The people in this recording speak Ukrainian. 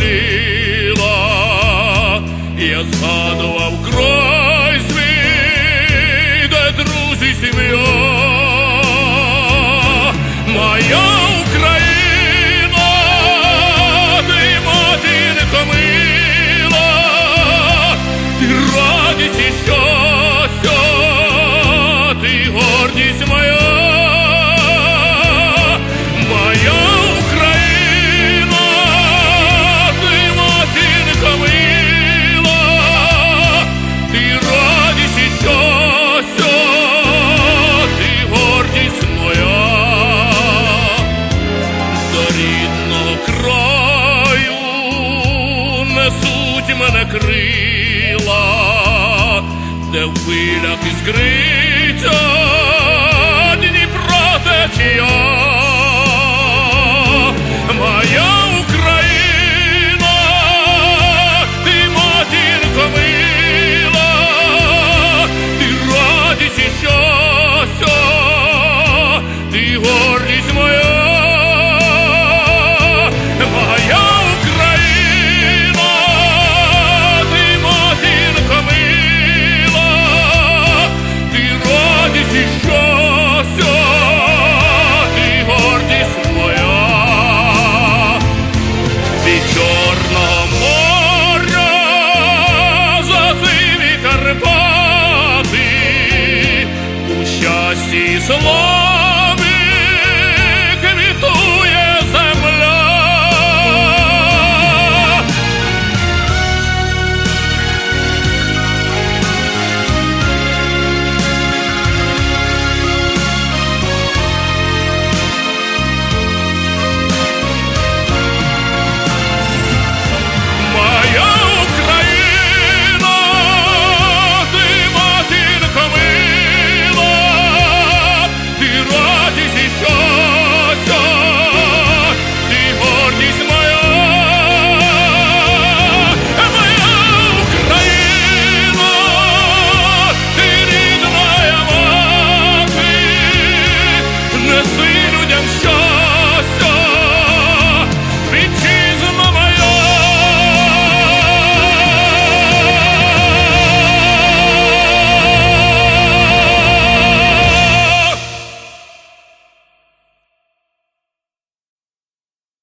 You. Мене крила, де в хвилях іскриться See she's alone.